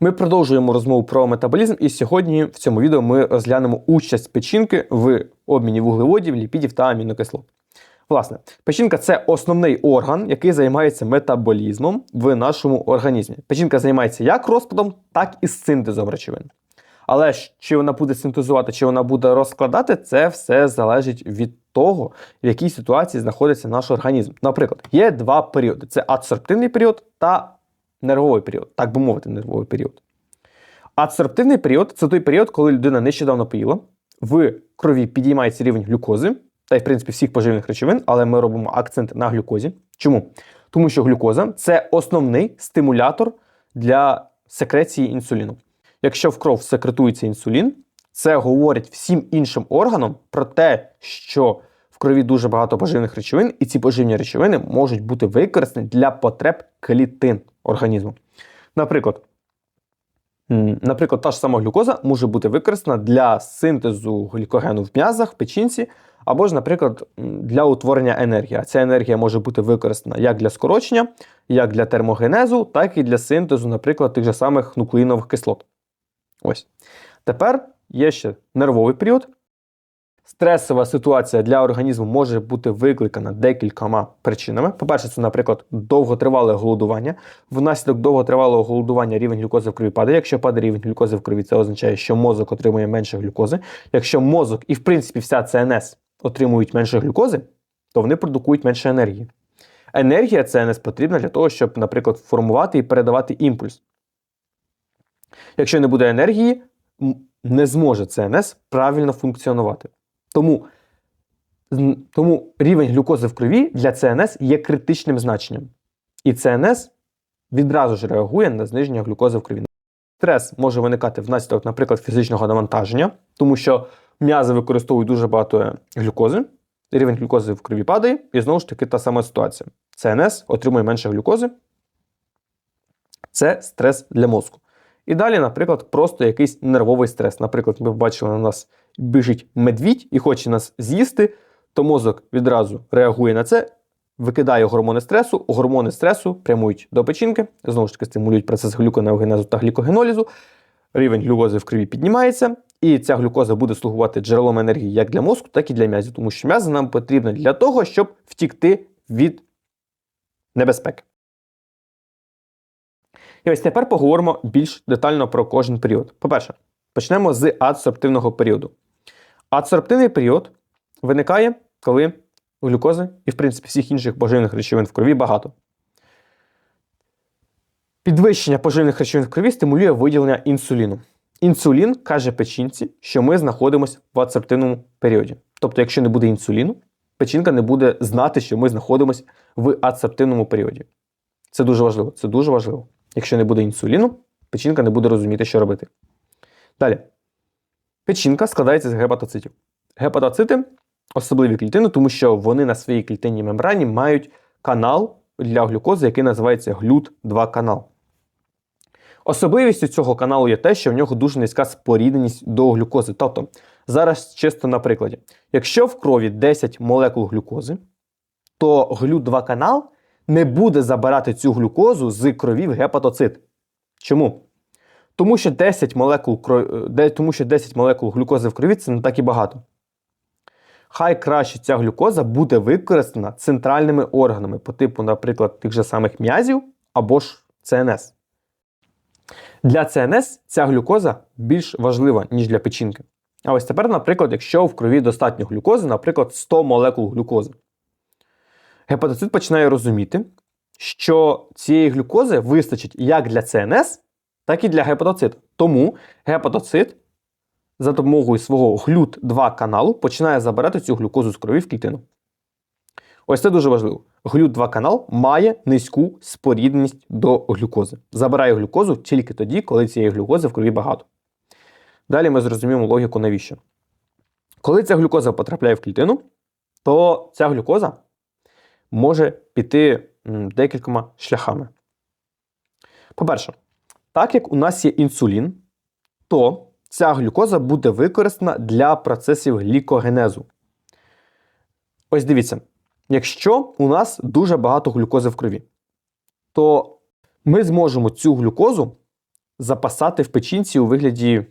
Ми продовжуємо розмову про метаболізм, і сьогодні в цьому відео ми розглянемо участь печінки в обміні вуглеводів, ліпідів та амінокислот. Власне, печінка це основний орган, який займається метаболізмом в нашому організмі. Печінка займається як розпадом, так і синтезом речовин. Але чи вона буде синтезувати, чи вона буде розкладати, це все залежить від того, в якій ситуації знаходиться наш організм. Наприклад, є два періоди: це адсорбтивний період та нервовий період, так би мовити, нервовий період. Адсорбтивний період це той період, коли людина нещодавно поїла, в крові підіймається рівень глюкози, та й в принципі всіх поживних речовин, але ми робимо акцент на глюкозі. Чому? Тому що глюкоза це основний стимулятор для секреції інсуліну. Якщо в кров секретується інсулін, це говорить всім іншим органам про те, що в крові дуже багато поживних речовин, і ці поживні речовини можуть бути використані для потреб клітин організму. Наприклад, наприклад, та ж сама глюкоза може бути використана для синтезу глікогену в м'язах, в печінці, або ж, наприклад, для утворення енергії. А ця енергія може бути використана як для скорочення, як для термогенезу, так і для синтезу, наприклад, тих же самих нуклеїнових кислот. Ось. Тепер є ще нервовий період. Стресова ситуація для організму може бути викликана декількома причинами. По-перше, це, наприклад, довготривале голодування. Внаслідок довготривалого голодування рівень глюкози в крові падає. Якщо падає рівень глюкози в крові, це означає, що мозок отримує менше глюкози. Якщо мозок і, в принципі, вся ЦНС отримують менше глюкози, то вони продукують менше енергії. Енергія ЦНС потрібна для того, щоб, наприклад, формувати і передавати імпульс. Якщо не буде енергії, не зможе ЦНС правильно функціонувати. Тому, тому рівень глюкози в крові для ЦНС є критичним значенням. І ЦНС відразу ж реагує на зниження глюкози в крові. Стрес може виникати внаслідок, наприклад, фізичного навантаження, тому що м'язи використовують дуже багато глюкози, рівень глюкози в крові падає, і знову ж таки та сама ситуація. ЦНС отримує менше глюкози. Це стрес для мозку. І далі, наприклад, просто якийсь нервовий стрес. Наприклад, ми бачили, на нас біжить медвідь і хоче нас з'їсти, то мозок відразу реагує на це, викидає гормони стресу, гормони стресу прямують до печінки, знову ж таки стимулюють процес глюконеогенезу та глікогенолізу. Рівень глюкози в крові піднімається, і ця глюкоза буде слугувати джерелом енергії як для мозку, так і для м'язів, тому що м'язи нам потрібні для того, щоб втікти від небезпеки. І ось тепер поговоримо більш детально про кожен період. По-перше, почнемо з адсорбтивного періоду. Адсорбтивний період виникає, коли глюкози і, в принципі, всіх інших поживних речовин в крові багато. Підвищення поживних речовин в крові стимулює виділення інсуліну. Інсулін каже печінці, що ми знаходимося в адсорбтивному періоді. Тобто, якщо не буде інсуліну, печінка не буде знати, що ми знаходимося в адсорбтивному періоді. Це дуже важливо. Це дуже важливо. Якщо не буде інсуліну, печінка не буде розуміти, що робити. Далі. Печінка складається з гепатоцитів. Гепатоцити особливі клітини, тому що вони на своїй клітинній мембрані мають канал для глюкози, який називається глют-2 канал. Особливістю цього каналу є те, що в нього дуже низька спорідненість до глюкози. Тобто, зараз чисто на прикладі. Якщо в крові 10 молекул глюкози, то глют-2 канал не буде забирати цю глюкозу з крові в гепатоцит. Чому? Тому що 10 молекул, кро- тому що 10 молекул глюкози в крові це не так і багато. Хай краще ця глюкоза буде використана центральними органами по типу, наприклад, тих же самих м'язів або ж ЦНС. Для ЦНС ця глюкоза більш важлива, ніж для печінки. А ось тепер, наприклад, якщо в крові достатньо глюкози, наприклад, 100 молекул глюкози, гепатоцит починає розуміти, що цієї глюкози вистачить як для ЦНС, так і для гепатоциту. Тому гепатоцит за допомогою свого глют-2 каналу починає забирати цю глюкозу з крові в клітину. Ось це дуже важливо. Глют-2 канал має низьку спорідненість до глюкози. Забирає глюкозу тільки тоді, коли цієї глюкози в крові багато. Далі ми зрозуміємо логіку навіщо. Коли ця глюкоза потрапляє в клітину, то ця глюкоза може піти декількома шляхами. По-перше, так як у нас є інсулін, то ця глюкоза буде використана для процесів глікогенезу. Ось дивіться, якщо у нас дуже багато глюкози в крові, то ми зможемо цю глюкозу запасати в печінці у вигляді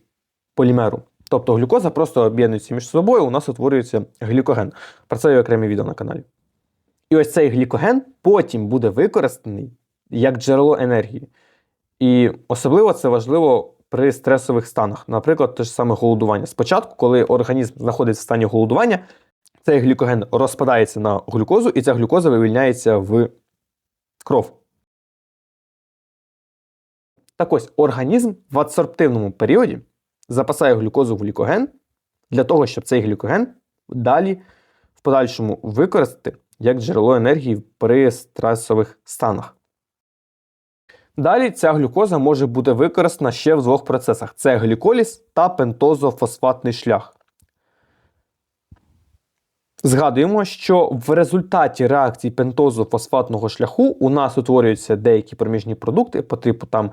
полімеру. Тобто глюкоза просто об'єднується між собою, у нас утворюється глікоген. Про це є окреме відео на каналі. І ось цей глікоген потім буде використаний як джерело енергії. І особливо це важливо при стресових станах, наприклад, те ж саме голодування. Спочатку, коли організм знаходиться в стані голодування, цей глікоген розпадається на глюкозу, і ця глюкоза вивільняється в кров. Так ось організм в адсорбтивному періоді запасає глюкозу в глікоген для того, щоб цей глікоген далі в подальшому використати як джерело енергії при стресових станах. Далі ця глюкоза може бути використана ще в двох процесах: це гліколіз та пентозофосфатний шлях. Згадуємо, що в результаті реакції пентозофосфатного шляху у нас утворюються деякі проміжні продукти по типу там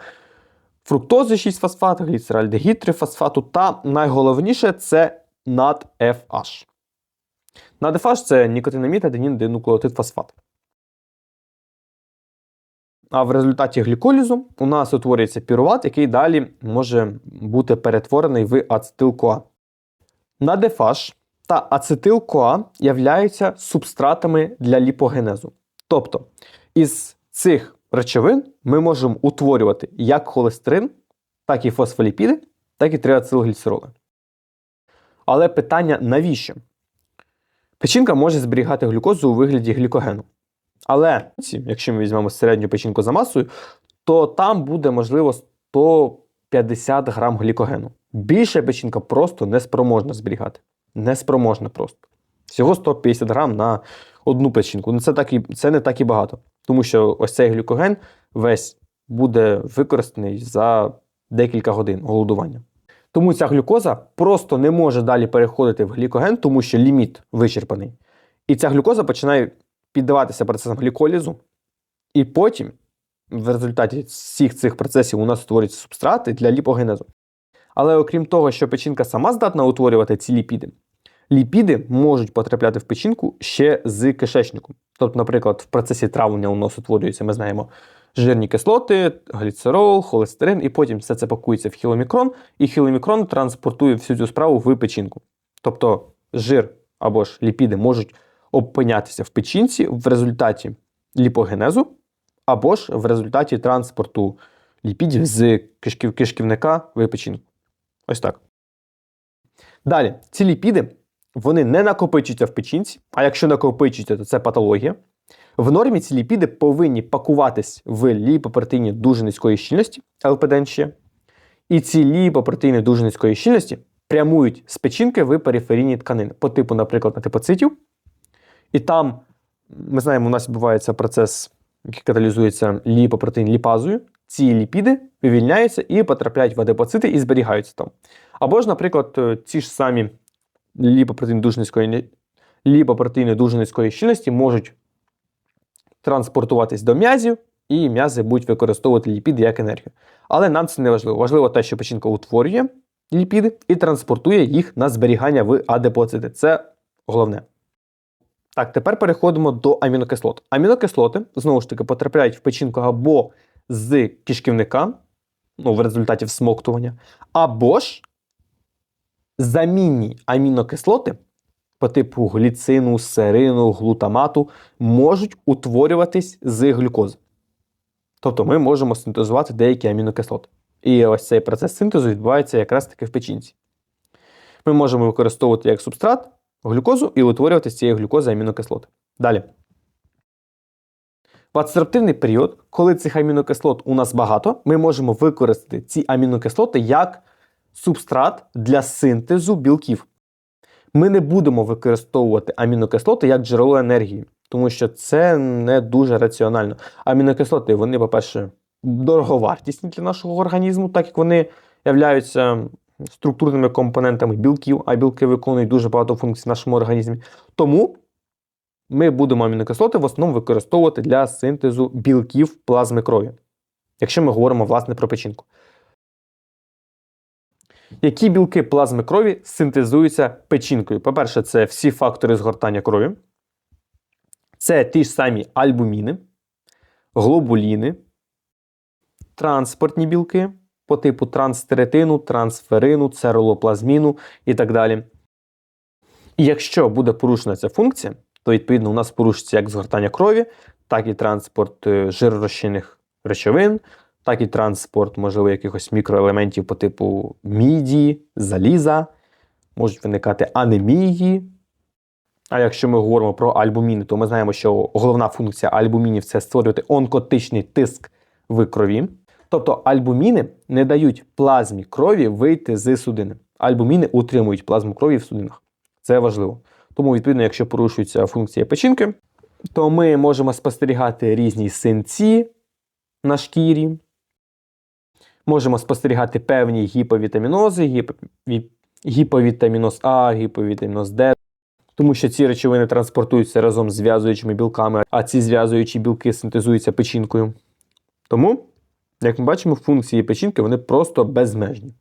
фруктози 6 фосфат, гліцеральдегід 3 фосфату та найголовніше це NADFH. NADFH – це нікотинамід, аденін, динуклеотид фосфат. А в результаті гліколізу у нас утворюється піруват, який далі може бути перетворений в ацетил-КоА. NADFH та ацетил-КоА являються субстратами для ліпогенезу. Тобто, із цих речовин ми можемо утворювати як холестерин, так і фосфоліпіди, так і триацилгліцероли. Але питання навіщо? Печінка може зберігати глюкозу у вигляді глікогену. Але якщо ми візьмемо середню печінку за масою, то там буде можливо 150 грам глікогену. Більше печінка просто не спроможна зберігати. Неспроможна просто. Всього 150 грам на одну печінку. Ну це так і, це не так і багато. Тому що ось цей глюкоген весь буде використаний за декілька годин голодування. Тому ця глюкоза просто не може далі переходити в глікоген, тому що ліміт вичерпаний. І ця глюкоза починає піддаватися процесам гліколізу, і потім, в результаті всіх цих процесів, у нас створюються субстрати для ліпогенезу. Але окрім того, що печінка сама здатна утворювати ці ліпіди, ліпіди можуть потрапляти в печінку ще з кишечником. Тобто, наприклад, в процесі травлення у нас утворюються, ми знаємо, жирні кислоти, гліцерол, холестерин, і потім все це пакується в хіломікрон, і хіломікрон транспортує всю цю справу в печінку. Тобто жир або ж ліпіди можуть опинятися в печінці в результаті ліпогенезу, або ж в результаті транспорту ліпідів з кишків, кишківника в печінку. Ось так. Далі, ці ліпіди вони не накопичуються в печінці, а якщо накопичуються, то це патологія. В нормі ці ліпіди повинні пакуватись в ліпопротеїні дуже низької щільності, ЛПДНЧ, і ці ліпопротеїни дуже низької щільності прямують з печінки в периферійні тканини, по типу, наприклад, атипоцитів. І там, ми знаємо, у нас відбувається процес, який каталізується ліпопротеїн ліпазою. Ці ліпіди вивільняються і потрапляють в адипоцити і зберігаються там. Або ж, наприклад, ці ж самі ліпопротеїни дуже низької ліпопротеїни дуже низької щільності можуть транспортуватись до м'язів, і м'язи будуть використовувати ліпіди як енергію. Але нам це не важливо. Важливо те, що печінка утворює ліпіди і транспортує їх на зберігання в адипоцити. Це головне. Так, тепер переходимо до амінокислот. Амінокислоти, знову ж таки, потрапляють в печінку або з кишківника, ну, в результаті всмоктування, або ж замінні амінокислоти по типу гліцину, серину, глутамату можуть утворюватись з глюкози. Тобто ми можемо синтезувати деякі амінокислоти. І ось цей процес синтезу відбувається якраз таки в печінці. Ми можемо використовувати як субстрат глюкозу і утворювати з цієї глюкози амінокислоти. Далі. В адсорбтивний період, коли цих амінокислот у нас багато, ми можемо використати ці амінокислоти як субстрат для синтезу білків. Ми не будемо використовувати амінокислоти як джерело енергії, тому що це не дуже раціонально. Амінокислоти, вони, по-перше, дороговартісні для нашого організму, так як вони являються структурними компонентами білків, а білки виконують дуже багато функцій в нашому організмі. Тому ми будемо амінокислоти в основному використовувати для синтезу білків плазми крові, якщо ми говоримо власне про печінку. Які білки плазми крові синтезуються печінкою? По-перше, це всі фактори згортання крові. Це ті ж самі альбуміни, глобуліни, транспортні білки, по типу транстеретину, трансферину, церолоплазміну і так далі. І якщо буде порушена ця функція, то відповідно у нас порушиться як згортання крові, так і транспорт е, жиророзчинних речовин, так і транспорт, можливо, якихось мікроелементів по типу міді, заліза, можуть виникати анемії. А якщо ми говоримо про альбуміни, то ми знаємо, що головна функція альбумінів це створювати онкотичний тиск в крові. Тобто альбуміни не дають плазмі крові вийти з судини. Альбуміни утримують плазму крові в судинах. Це важливо. Тому, відповідно, якщо порушується функція печінки, то ми можемо спостерігати різні синці на шкірі, можемо спостерігати певні гіповітамінози, гіп... гіповітаміноз А, гіповітаміноз Д, тому що ці речовини транспортуються разом з зв'язуючими білками, а ці зв'язуючі білки синтезуються печінкою. Тому, як ми бачимо, функції печінки вони просто безмежні.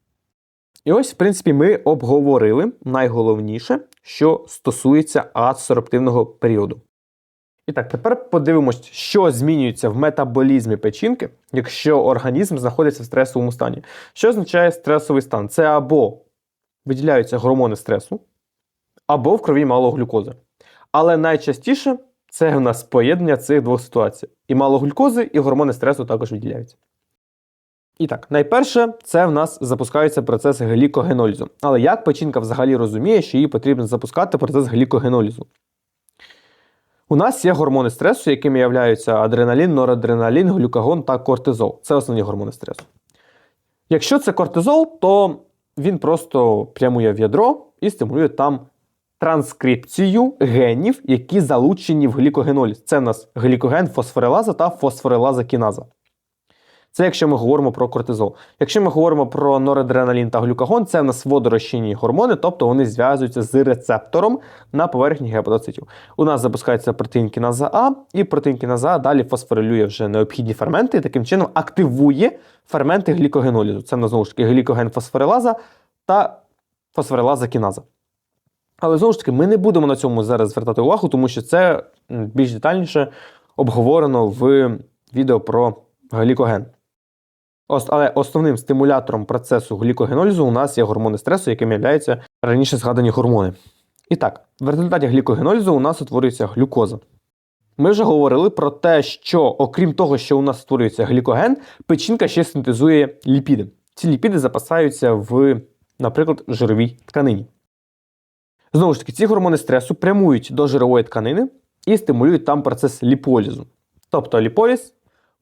І ось, в принципі, ми обговорили найголовніше, що стосується адсорбтивного періоду. І так, тепер подивимось, що змінюється в метаболізмі печінки, якщо організм знаходиться в стресовому стані. Що означає стресовий стан? Це або виділяються гормони стресу, або в крові мало глюкози. Але найчастіше це у нас поєднання цих двох ситуацій. І мало глюкози, і гормони стресу також виділяються. І так, найперше, це в нас запускається процес глікогенолізу. Але як печінка взагалі розуміє, що їй потрібно запускати процес глікогенолізу? У нас є гормони стресу, якими являються адреналін, норадреналін, глюкагон та кортизол. Це основні гормони стресу. Якщо це кортизол, то він просто прямує в ядро і стимулює там транскрипцію генів, які залучені в глікогеноліз. Це в нас глікоген фосфорилаза та фосфорилаза кіназа. Це якщо ми говоримо про кортизол. Якщо ми говоримо про норадреналін та глюкагон, це в нас водорозчинні гормони, тобто вони зв'язуються з рецептором на поверхні гепатоцитів. У нас запускається протеїн кіназа А, і протеїн кіназа А далі фосфорилює вже необхідні ферменти і таким чином активує ферменти глікогенолізу. Це знову ж таки глікоген фосфорилаза та фосфорилаза кіназа. Але знову ж таки, ми не будемо на цьому зараз звертати увагу, тому що це більш детальніше обговорено в відео про глікоген. Але основним стимулятором процесу глікогенолізу у нас є гормони стресу, якими являються раніше згадані гормони. І так, в результаті глікогенолізу у нас утворюється глюкоза. Ми вже говорили про те, що окрім того, що у нас створюється глікоген, печінка ще синтезує ліпіди. Ці ліпіди запасаються в, наприклад, жировій тканині. Знову ж таки, ці гормони стресу прямують до жирової тканини і стимулюють там процес ліполізу. Тобто ліполіз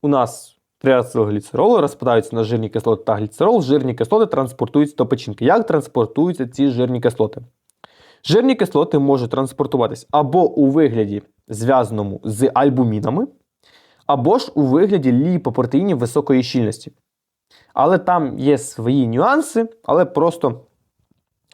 у нас триацилгліцеролу розпадаються на жирні кислоти та гліцерол, жирні кислоти транспортуються до печінки. Як транспортуються ці жирні кислоти? Жирні кислоти можуть транспортуватись або у вигляді зв'язаному з альбумінами, або ж у вигляді ліпопротеїнів високої щільності. Але там є свої нюанси, але просто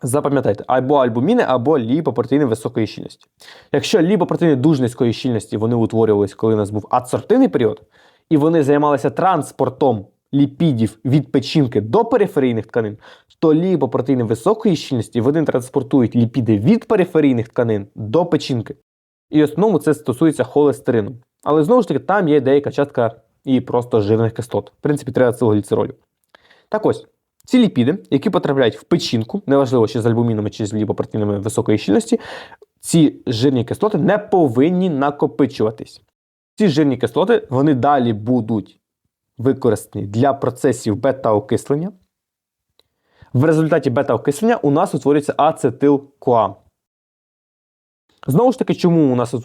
запам'ятайте, або альбуміни, або ліпопротеїни високої щільності. Якщо ліпопротеїни дуже низької щільності вони утворювались, коли у нас був адсортивний період, і вони займалися транспортом ліпідів від печінки до периферійних тканин, то ліпопротеїни високої щільності вони транспортують ліпіди від периферійних тканин до печінки. І в основному це стосується холестерину. Але знову ж таки, там є деяка частка і просто жирних кислот, в принципі, триацилгліцеролю. Так ось, ці ліпіди, які потрапляють в печінку, неважливо, чи з альбумінами, чи з ліпопротеїнами високої щільності, ці жирні кислоти не повинні накопичуватись. Ці жирні кислоти вони далі будуть використані для процесів бета-окислення. В результаті бета-окислення у нас утворюється ацетил-КоА. Знову ж таки, чому у нас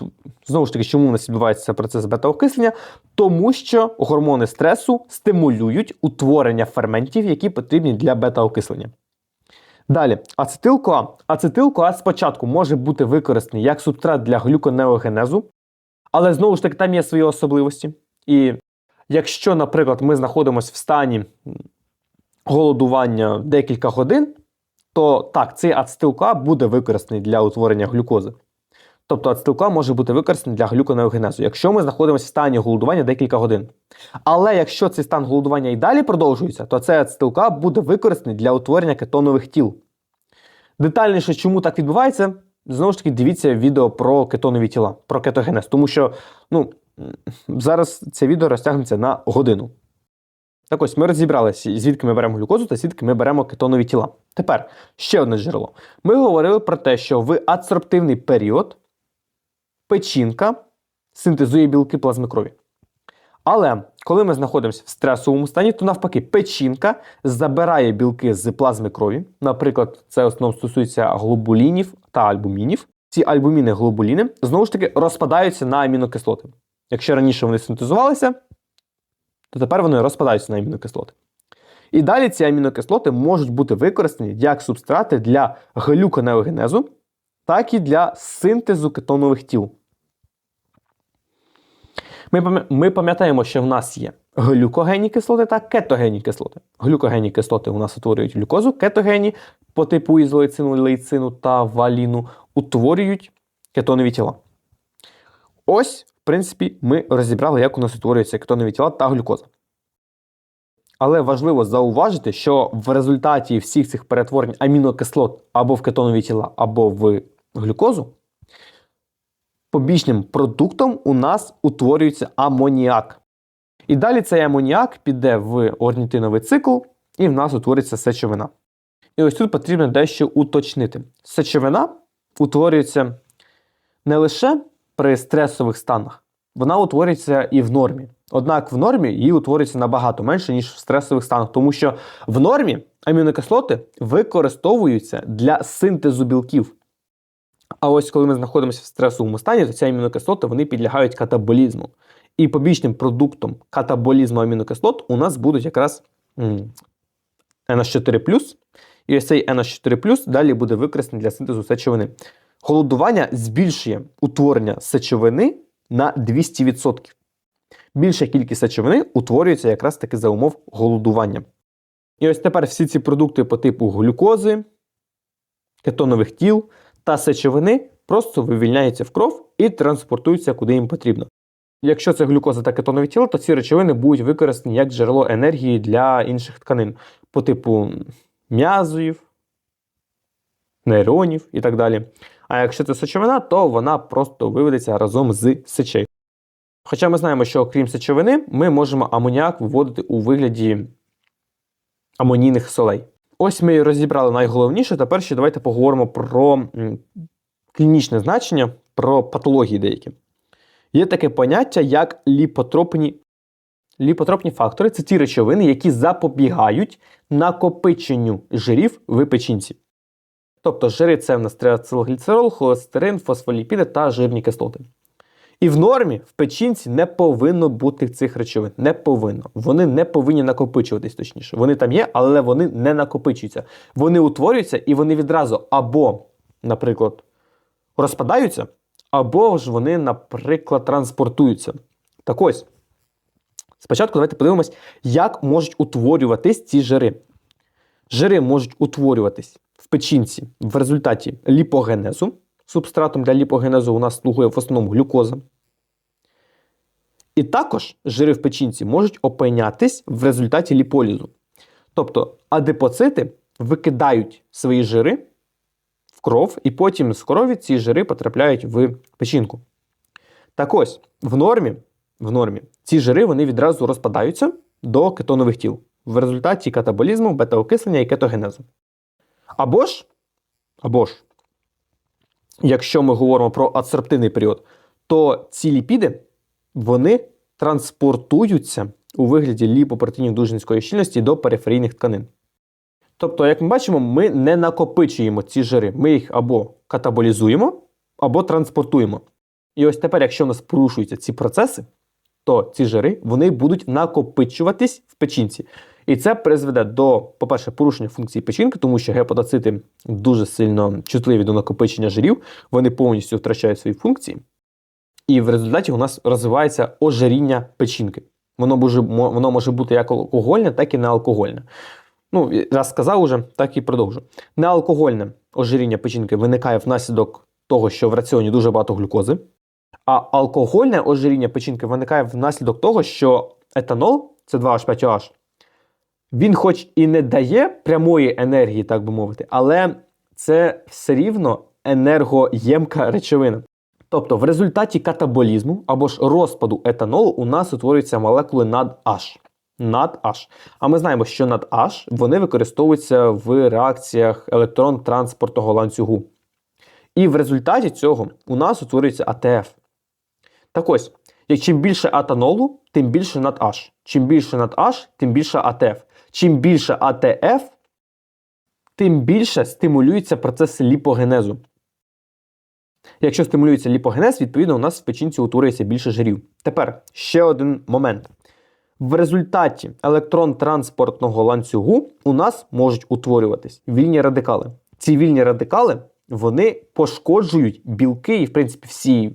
знову ж таки, чому у нас відбувається процес бета-окислення? Тому що гормони стресу стимулюють утворення ферментів, які потрібні для бета-окислення. Далі, ацетил-КоА. Ацетил-КоА спочатку може бути використаний як субстрат для глюконеогенезу, але знову ж таки там є свої особливості. І якщо, наприклад, ми знаходимося в стані голодування декілька годин, то так, цей ацетил-КоА буде використаний для утворення глюкози. Тобто ацетил-КоА може бути використаний для глюконеогенезу, якщо ми знаходимося в стані голодування декілька годин. Але якщо цей стан голодування і далі продовжується, то цей ацетил-КоА буде використаний для утворення кетонових тіл. Детальніше, чому так відбувається, знову ж таки, дивіться відео про кетонові тіла, про кетогенез, тому що ну, зараз це відео розтягнеться на годину. Так ось ми розібралися, звідки ми беремо глюкозу та звідки ми беремо кетонові тіла. Тепер ще одне джерело. Ми говорили про те, що в адсорбтивний період печінка синтезує білки плазми крові. Але коли ми знаходимося в стресовому стані, то навпаки, печінка забирає білки з плазми крові. Наприклад, це в основному стосується глобулінів та альбумінів. Ці альбуміни глобуліни знову ж таки розпадаються на амінокислоти. Якщо раніше вони синтезувалися, то тепер вони розпадаються на амінокислоти. І далі ці амінокислоти можуть бути використані як субстрати для глюконеогенезу, так і для синтезу кетонових тіл. Ми пам'ятаємо, що в нас є глюкогенні кислоти та кетогенні кислоти. Глюкогенні кислоти у нас утворюють глюкозу, кетогенні по типу ізолейцину, лейцину та валіну утворюють кетонові тіла. Ось, в принципі, ми розібрали, як у нас утворюються кетонові тіла та глюкоза. Але важливо зауважити, що в результаті всіх цих перетворень амінокислот або в кетонові тіла, або в глюкозу, побічним продуктом у нас утворюється амоніак. І далі цей амоніак піде в орнітиновий цикл, і в нас утвориться сечовина. І ось тут потрібно дещо уточнити. Сечовина утворюється не лише при стресових станах, вона утворюється і в нормі. Однак в нормі її утворюється набагато менше, ніж в стресових станах, тому що в нормі амінокислоти використовуються для синтезу білків. А ось коли ми знаходимося в стресовому стані, то ці амінокислоти вони підлягають катаболізму. І побічним продуктом катаболізму амінокислот у нас будуть якраз м, NH4, і ось цей NH4 далі буде використаний для синтезу сечовини. Голодування збільшує утворення сечовини на 200%. Більша кількість сечовини утворюється якраз таки за умов голодування. І ось тепер всі ці продукти по типу глюкози, кетонових тіл та сечовини просто вивільняються в кров і транспортуються куди їм потрібно. Якщо це глюкоза та кетонові тіла, то ці речовини будуть використані як джерело енергії для інших тканин по типу м'язів, нейронів і так далі. А якщо це сечовина, то вона просто виведеться разом з сечей. Хоча ми знаємо, що окрім сечовини, ми можемо амоніак виводити у вигляді амонійних солей. Ось ми розібрали найголовніше. Тепер ще давайте поговоримо про клінічне значення, про патології деякі. Є таке поняття, як ліпотропні. Ліпотропні фактори це ті речовини, які запобігають накопиченню жирів в печінці. Тобто жири це в нас триацилгліцерол, холестерин, фосфоліпіди та жирні кислоти. І в нормі в печінці не повинно бути цих речовин. Не повинно. Вони не повинні накопичуватись точніше. Вони там є, але вони не накопичуються. Вони утворюються і вони відразу або, наприклад, розпадаються, або ж вони, наприклад, транспортуються. Так ось. Спочатку давайте подивимось, як можуть утворюватись ці жири. Жири можуть утворюватись в печінці в результаті ліпогенезу. Субстратом для ліпогенезу у нас слугує в основному глюкоза. І також жири в печінці можуть опинятись в результаті ліполізу. Тобто адипоцити викидають свої жири в кров, і потім з крові ці жири потрапляють в печінку. Так ось, в нормі, в нормі ці жири вони відразу розпадаються до кетонових тіл в результаті катаболізму, бета-окислення і кетогенезу. Або ж, або ж, якщо ми говоримо про адсорбтивний період, то ці ліпіди вони транспортуються у вигляді ліпопротеїнів дуже низької щільності до периферійних тканин. Тобто, як ми бачимо, ми не накопичуємо ці жири, ми їх або катаболізуємо, або транспортуємо. І ось тепер, якщо у нас порушуються ці процеси, то ці жири вони будуть накопичуватись в печінці. І це призведе до, по-перше, порушення функції печінки, тому що гепатоцити дуже сильно чутливі до накопичення жирів, вони повністю втрачають свої функції. І в результаті у нас розвивається ожиріння печінки. Воно може, воно може бути як алкогольне, так і неалкогольне. Ну, раз сказав уже, так і продовжу. Неалкогольне ожиріння печінки виникає внаслідок того, що в раціоні дуже багато глюкози. А алкогольне ожиріння печінки виникає внаслідок того, що етанол, це 2H5OH, він хоч і не дає прямої енергії, так би мовити, але це все рівно енергоємка речовина. Тобто в результаті катаболізму або ж розпаду етанолу у нас утворюються молекули над H. NADH. А ми знаємо, що NADH вони використовуються в реакціях електрон-транспортного ланцюгу. І в результаті цього у нас утворюється АТФ. Так ось, як чим більше атанолу, тим більше NADH. Чим більше NADH, тим більше АТФ. Чим більше АТФ, тим більше стимулюється процес ліпогенезу. Якщо стимулюється ліпогенез, відповідно, у нас в печінці утворюється більше жирів. Тепер ще один момент. В результаті електрон-транспортного ланцюгу у нас можуть утворюватись вільні радикали. Ці вільні радикали вони пошкоджують білки і, в принципі, всі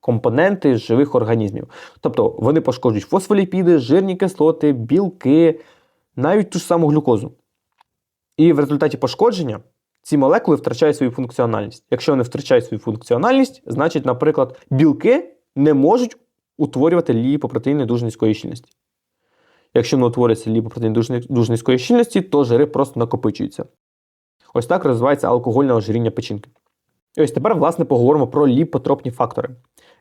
компоненти живих організмів. Тобто вони пошкоджують фосфоліпіди, жирні кислоти, білки, навіть ту ж саму глюкозу. І в результаті пошкодження ці молекули втрачають свою функціональність. Якщо вони втрачають свою функціональність, значить, наприклад, білки не можуть утворювати ліпопротеїни дуже низької щільності. Якщо не утворюється ліпопротеїн дуже, низької щільності, то жири просто накопичуються. Ось так розвивається алкогольне ожиріння печінки. І ось тепер, власне, поговоримо про ліпотропні фактори.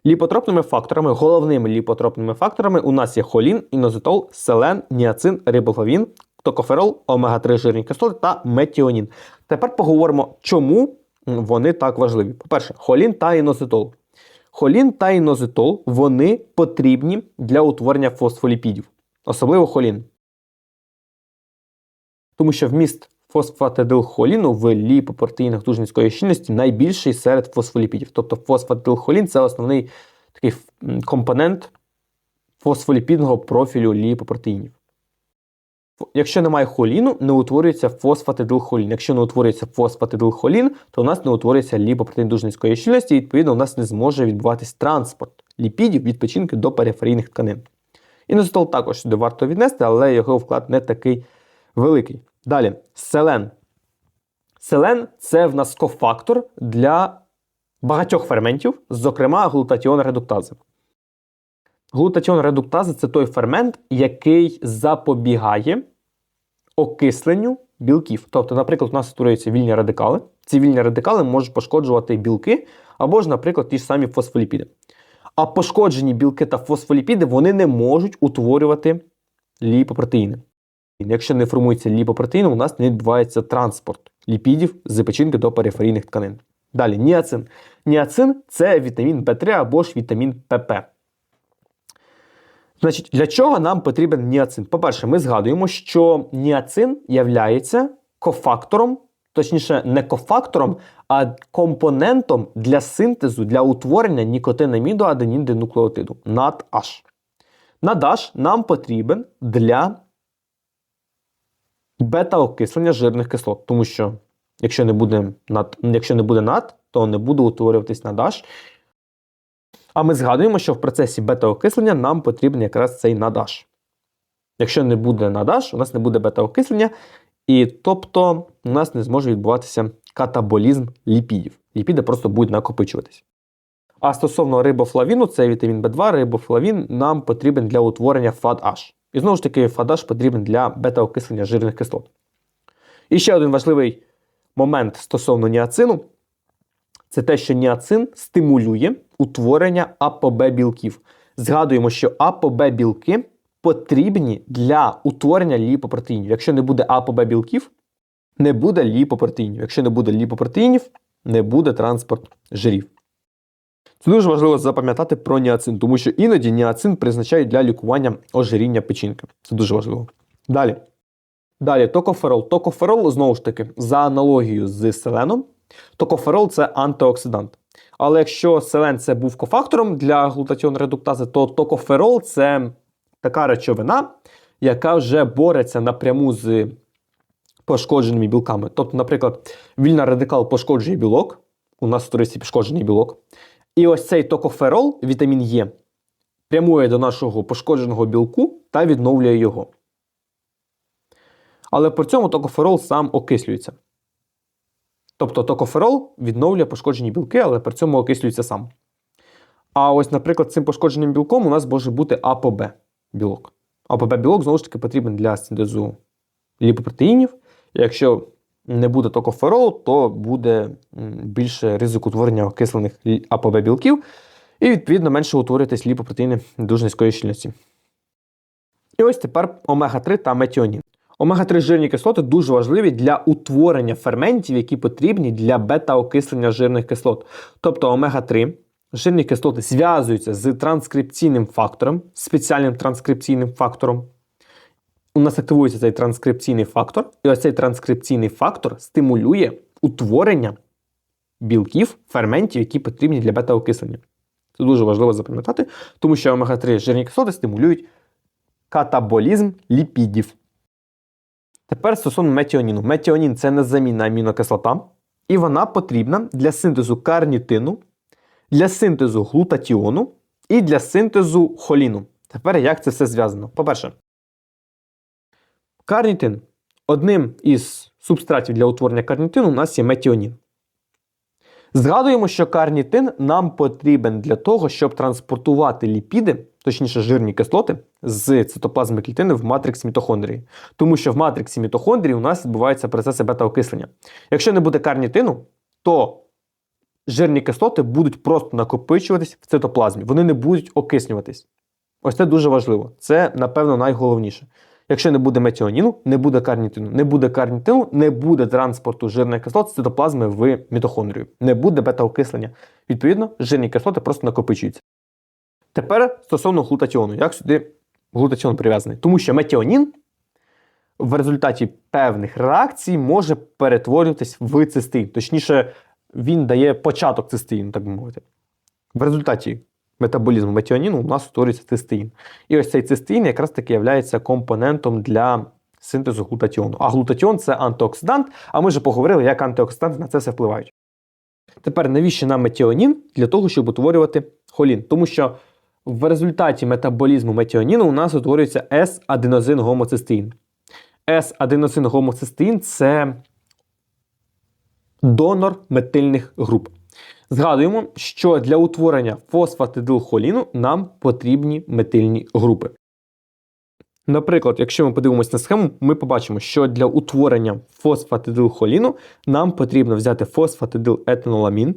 Ліпотропними факторами, головними ліпотропними факторами у нас є холін, інозитол, селен, ніацин, рибофлавін, токоферол, омега-3 жирні кислоти та метіонін. Тепер поговоримо, чому вони так важливі. По-перше, холін та інозитол. Холін та інозитол вони потрібні для утворення фосфоліпідів, особливо холін. Тому що вміст фосфатидилхоліну в ліпопротеїнах дуже низької щільності найбільший серед фосфоліпідів. Тобто фосфатидилхолін це основний такий компонент фосфоліпідного профілю ліпопротеїнів. Якщо немає холіну, не утворюється фосфатидилхолін. Якщо не утворюється фосфатидилхолін, то у нас не утворюється ліпопротеїн дуже низької щільності, і відповідно у нас не зможе відбуватись транспорт ліпідів від печінки до периферійних тканин. Інозитол також сюди варто віднести, але його вклад не такий великий. Далі, селен. Селен це в нас кофактор для багатьох ферментів, зокрема глутатіон редуктази. Глутатіон редуктази це той фермент, який запобігає окисленню білків. Тобто, наприклад, у нас створюються вільні радикали. Ці вільні радикали можуть пошкоджувати білки або ж, наприклад, ті ж самі фосфоліпіди. А пошкоджені білки та фосфоліпіди вони не можуть утворювати ліпопротеїни. Якщо не формується ліпопротеїн, у нас не відбувається транспорт ліпідів з печінки до периферійних тканин. Далі ніацин. Ніацин це вітамін В3 або ж вітамін ПП. Значить, для чого нам потрібен ніацин? По-перше, ми згадуємо, що ніацин являється кофактором, точніше, не кофактором, а компонентом для синтезу для утворення нікотинаміду аденіндинуклеотиду NADH. NADH нам потрібен для бета-окислення жирних кислот, тому що якщо не буде над, якщо не буде над, то не буде утворюватись NADH. А ми згадуємо, що в процесі бета-окислення нам потрібен якраз цей NADH. Якщо не буде NADH, у нас не буде бета-окислення, і тобто у нас не зможе відбуватися катаболізм ліпідів. Ліпіди просто будуть накопичуватись. А стосовно рибофлавіну, це вітамін В2, рибофлавін нам потрібен для утворення FADH. І знову ж таки, FADH потрібен для бета-окислення жирних кислот. І ще один важливий момент стосовно ніацину це те, що ніацин стимулює утворення АПОБ білків. Згадуємо, що АПОБ білки потрібні для утворення ліпопротеїнів. Якщо не буде АПОБ білків, не буде ліпопротеїнів. Якщо не буде ліпопротеїнів, не буде транспорт жирів. Це дуже важливо запам'ятати про ніацин, тому що іноді ніацин призначають для лікування ожиріння печінки. Це дуже важливо. Далі. Далі, токоферол. Токоферол, знову ж таки, за аналогією з селеном, токоферол це антиоксидант. Але якщо селен це був кофактором для глутатіон редуктази, то токоферол це така речовина, яка вже бореться напряму з пошкодженими білками. Тобто, наприклад, вільна радикал пошкоджує білок, у нас в туристі пошкоджений білок. І ось цей токоферол, вітамін Е, прямує до нашого пошкодженого білку та відновлює його. Але при цьому токоферол сам окислюється. Тобто токоферол відновлює пошкоджені білки, але при цьому окислюється сам. А ось, наприклад, цим пошкодженим білком у нас може бути АПОБ білок. АПОБ білок, знову ж таки, потрібен для синтезу ліпопротеїнів. Якщо не буде токоферолу, то буде більше ризик утворення окислених АПОБ білків, і, відповідно, менше утворюватись ліпопротеїни дуже низької щільності. І ось тепер омега-3 та метіонін. Омега-3 жирні кислоти дуже важливі для утворення ферментів, які потрібні для бета-окислення жирних кислот. Тобто омега-3 жирні кислоти зв'язуються з транскрипційним фактором, спеціальним транскрипційним фактором. У нас активується цей транскрипційний фактор, і ось цей транскрипційний фактор стимулює утворення білків, ферментів, які потрібні для бета-окислення. Це дуже важливо запам'ятати, тому що омега-3 жирні кислоти стимулюють катаболізм ліпідів. Тепер стосовно метіоніну. Метіонін це незамінна амінокислота, і вона потрібна для синтезу карнітину, для синтезу глутатіону і для синтезу холіну. Тепер як це все зв'язано? По-перше, карнітин одним із субстратів для утворення карнітину у нас є метіонін. Згадуємо, що карнітин нам потрібен для того, щоб транспортувати ліпіди, точніше жирні кислоти, з цитоплазми клітини в матрикс мітохондрії. Тому що в матриксі мітохондрії у нас відбуваються процеси бета-окислення. Якщо не буде карнітину, то жирні кислоти будуть просто накопичуватись в цитоплазмі, вони не будуть окиснюватись. Ось це дуже важливо. Це, напевно, найголовніше. Якщо не буде метіоніну, не буде карнітину. Не буде карнітину, не буде транспорту жирних кислот з цитоплазми в мітохондрію. Не буде бета-окислення. Відповідно, жирні кислоти просто накопичуються. Тепер стосовно глутатіону. Як сюди глутатіон прив'язаний? Тому що метіонін в результаті певних реакцій може перетворюватись в цистеїн. Точніше, він дає початок цистеїну, так би мовити. В результаті метаболізму метіоніну у нас утворюється цистеїн. І ось цей цистеїн якраз таки є компонентом для синтезу глутатіону. А глутатіон це антиоксидант, а ми вже поговорили, як антиоксиданти на це все впливають. Тепер навіщо нам метіонін? Для того, щоб утворювати холін. Тому що в результаті метаболізму метіоніну у нас утворюється С-аденозин гомоцистеїн. С-аденозин гомоцистеїн це донор метильних груп. Згадуємо, що для утворення фосфатидилхоліну нам потрібні метильні групи. Наприклад, якщо ми подивимося на схему, ми побачимо, що для утворення фосфатидилхоліну нам потрібно взяти фосфатидилетаноламін,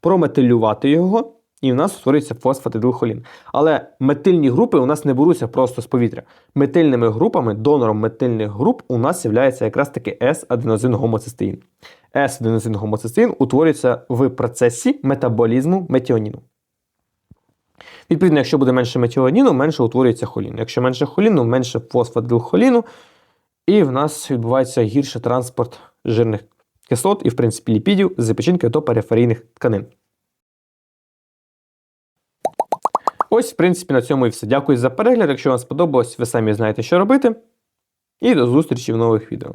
прометилювати його, і в нас утворюється фосфатидилхолін. Але метильні групи у нас не беруться просто з повітря. Метильними групами, донором метильних груп у нас є якраз таки С-аденозин гомоцистеїн. С-аденозин гомоцистеїн утворюється в процесі метаболізму метіоніну. Відповідно, якщо буде менше метіоніну, менше утворюється холін. Якщо менше холіну, менше фосфатидилхоліну, і в нас відбувається гірший транспорт жирних кислот і, в принципі, ліпідів з печінки до периферійних тканин. Ось, в принципі, на цьому і все. Дякую за перегляд. Якщо вам сподобалось, ви самі знаєте, що робити. І до зустрічі в нових відео.